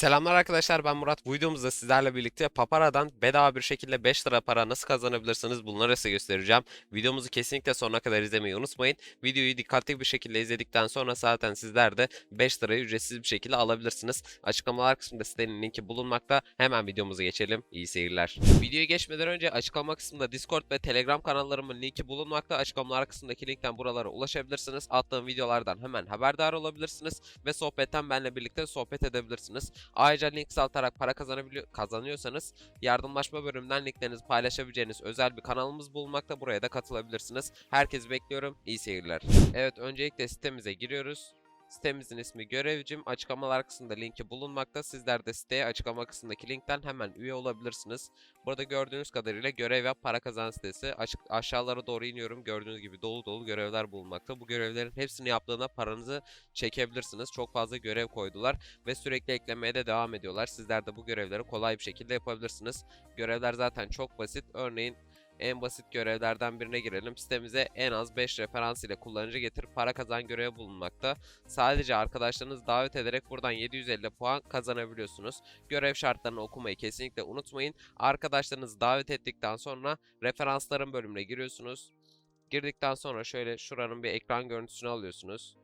Selamlar arkadaşlar ben Murat. Bu videomuzda sizlerle birlikte Papara'dan bedava bir şekilde 5 lira para nasıl kazanabilirsiniz bunları size göstereceğim. Videomuzu kesinlikle sonuna kadar izlemeyi unutmayın. Videoyu dikkatli bir şekilde izledikten sonra zaten sizler de 5 lirayı ücretsiz bir şekilde alabilirsiniz. Açıklamalar kısmında sitenin linki bulunmakta. Hemen videomuza geçelim. İyi seyirler. Videoya geçmeden önce açıklama kısmında Discord ve Telegram kanallarımın linki bulunmakta. Açıklamalar kısmındaki linkten buralara ulaşabilirsiniz. Attığım videolardan hemen haberdar olabilirsiniz ve sohbetten benimle birlikte sohbet edebilirsiniz. Ayrıca link saltarak para kazanabiliyor, kazanıyorsanız yardımlaşma bölümünden linklerinizi paylaşabileceğiniz özel bir kanalımız bulunmakta. Buraya da katılabilirsiniz. Herkesi bekliyorum. İyi seyirler. Evet öncelikle sitemize giriyoruz. Sitemizin ismi Görevcim. Açıklamalar kısmında linki bulunmakta. Sizler de siteye açıklama kısmındaki linkten hemen üye olabilirsiniz. Burada gördüğünüz kadarıyla görev yap para kazan sitesi. Aşağılara doğru iniyorum. Gördüğünüz gibi dolu dolu görevler bulunmakta. Bu görevlerin hepsini yaptığında paranızı çekebilirsiniz. Çok fazla görev koydular ve sürekli eklemeye de devam ediyorlar. Sizler de bu görevleri kolay bir şekilde yapabilirsiniz. Görevler zaten çok basit. Örneğin en basit görevlerden birine girelim. Sitemize en az 5 referans ile kullanıcı getir para kazan görevi bulunmakta. Sadece arkadaşlarınızı davet ederek buradan 750 puan kazanabiliyorsunuz. Görev şartlarını okumayı kesinlikle unutmayın. Arkadaşlarınızı davet ettikten sonra referansların bölümüne giriyorsunuz. Girdikten sonra şöyle şuranın bir ekran görüntüsünü alıyorsunuz.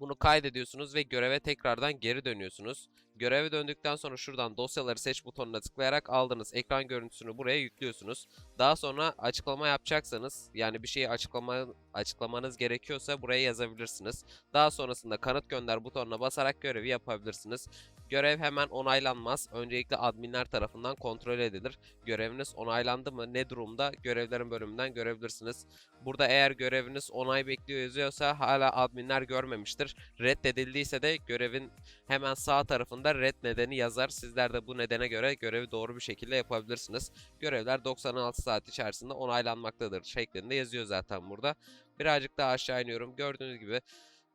Bunu kaydediyorsunuz ve göreve tekrardan geri dönüyorsunuz. Göreve döndükten sonra şuradan dosyaları seç butonuna tıklayarak aldığınız ekran görüntüsünü buraya yüklüyorsunuz. Daha sonra açıklama yapacaksanız yani bir şeyi açıklama, açıklamanız gerekiyorsa buraya yazabilirsiniz. Daha sonrasında kanıt gönder butonuna basarak görevi yapabilirsiniz. Görev hemen onaylanmaz. Öncelikle adminler tarafından kontrol edilir. Göreviniz onaylandı mı ne durumda görevlerin bölümünden görebilirsiniz. Burada eğer göreviniz onay bekliyor yazıyorsa hala adminler görmemiştir. Reddedildiyse de görevin hemen sağ tarafında red nedeni yazar. Sizler de bu nedene göre görevi doğru bir şekilde yapabilirsiniz. Görevler 96 saat içerisinde onaylanmaktadır şeklinde yazıyor zaten burada. Birazcık daha aşağı iniyorum. Gördüğünüz gibi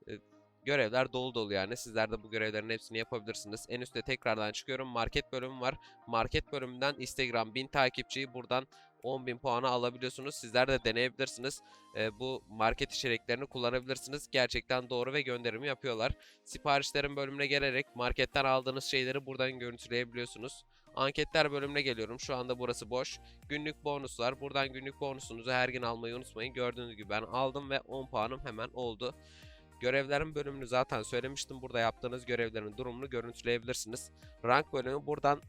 e, görevler dolu dolu yani. Sizler de bu görevlerin hepsini yapabilirsiniz. En üstte tekrardan çıkıyorum. Market bölümü var. Market bölümünden Instagram 1000 takipçiyi buradan 10.000 puanı alabiliyorsunuz. Sizler de deneyebilirsiniz. Ee, bu market içeriklerini kullanabilirsiniz. Gerçekten doğru ve gönderimi yapıyorlar. Siparişlerin bölümüne gelerek marketten aldığınız şeyleri buradan görüntüleyebiliyorsunuz. Anketler bölümüne geliyorum. Şu anda burası boş. Günlük bonuslar. Buradan günlük bonusunuzu her gün almayı unutmayın. Gördüğünüz gibi ben aldım ve 10 puanım hemen oldu. Görevlerin bölümünü zaten söylemiştim. Burada yaptığınız görevlerin durumunu görüntüleyebilirsiniz. Rank bölümü buradan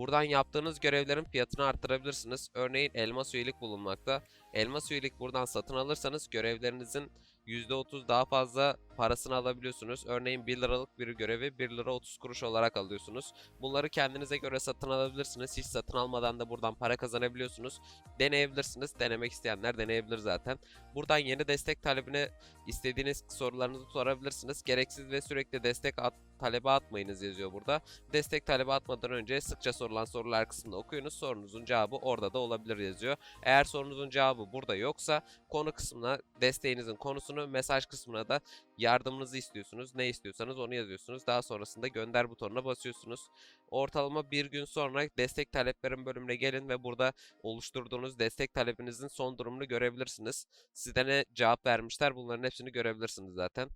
Buradan yaptığınız görevlerin fiyatını arttırabilirsiniz. Örneğin elmas üyelik bulunmakta. Elmas üyelik buradan satın alırsanız görevlerinizin %30 daha fazla parasını alabiliyorsunuz. Örneğin 1 liralık bir görevi 1 lira 30 kuruş olarak alıyorsunuz. Bunları kendinize göre satın alabilirsiniz. Hiç satın almadan da buradan para kazanabiliyorsunuz. Deneyebilirsiniz. Denemek isteyenler deneyebilir zaten. Buradan yeni destek talebine istediğiniz sorularınızı sorabilirsiniz. Gereksiz ve sürekli destek at talebi atmayınız yazıyor burada. Destek talebi atmadan önce sıkça sorulan sorular kısmında okuyunuz. Sorunuzun cevabı orada da olabilir yazıyor. Eğer sorunuzun cevabı burada yoksa konu kısmına desteğinizin konusunu mesaj kısmına da yardımınızı istiyorsunuz. Ne istiyorsanız onu yazıyorsunuz. Daha sonrasında gönder butonuna basıyorsunuz. Ortalama bir gün sonra destek taleplerin bölümüne gelin ve burada oluşturduğunuz destek talebinizin son durumunu görebilirsiniz. Size ne cevap vermişler bunların hepsini görebilirsiniz zaten.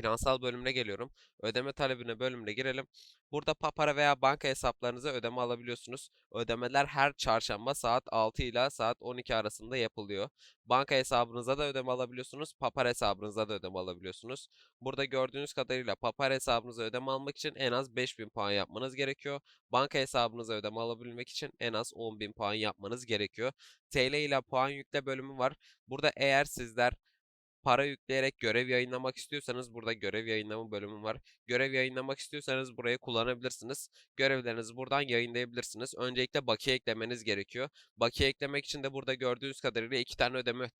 Finansal bölümüne geliyorum. Ödeme talebine bölümüne girelim. Burada Papara veya banka hesaplarınıza ödeme alabiliyorsunuz. Ödemeler her çarşamba saat 6 ile saat 12 arasında yapılıyor. Banka hesabınıza da ödeme alabiliyorsunuz. Papara hesabınıza da ödeme alabiliyorsunuz. Burada gördüğünüz kadarıyla Papara hesabınıza ödeme almak için en az 5000 puan yapmanız gerekiyor. Banka hesabınıza ödeme alabilmek için en az 10.000 puan yapmanız gerekiyor. TL ile puan yükle bölümü var. Burada eğer sizler para yükleyerek görev yayınlamak istiyorsanız burada görev yayınlama bölümü var. Görev yayınlamak istiyorsanız burayı kullanabilirsiniz. Görevlerinizi buradan yayınlayabilirsiniz. Öncelikle bakiye eklemeniz gerekiyor. Bakiye eklemek için de burada gördüğünüz kadarıyla iki tane ödeme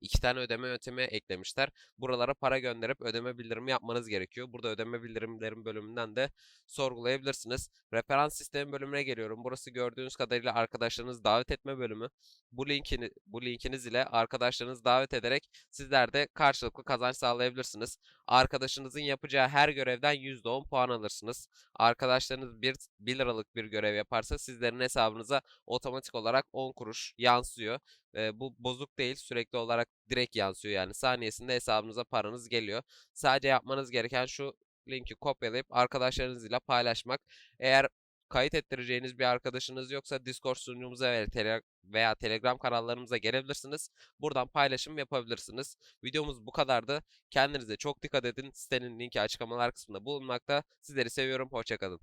iki tane ödeme yöntemi eklemişler. Buralara para gönderip ödeme bildirimi yapmanız gerekiyor. Burada ödeme bildirimlerin bölümünden de sorgulayabilirsiniz. Referans sistemi bölümüne geliyorum. Burası gördüğünüz kadarıyla arkadaşlarınızı davet etme bölümü. Bu linkini bu linkiniz ile arkadaşlarınızı davet ederek sizler de karşılıklı kazanç sağlayabilirsiniz. Arkadaşınızın yapacağı her görevden %10 puan alırsınız. Arkadaşlarınız 1, 1 liralık bir görev yaparsa sizlerin hesabınıza otomatik olarak 10 kuruş yansıyor. E, bu bozuk değil sürekli olarak direkt yansıyor yani saniyesinde hesabınıza paranız geliyor. Sadece yapmanız gereken şu linki kopyalayıp arkadaşlarınızla paylaşmak. Eğer kayıt ettireceğiniz bir arkadaşınız yoksa Discord sunucumuza ve tele- veya Telegram kanallarımıza gelebilirsiniz. Buradan paylaşım yapabilirsiniz. Videomuz bu kadardı. Kendinize çok dikkat edin. Sitenin linki açıklamalar kısmında bulunmakta. Sizleri seviyorum. Hoşçakalın.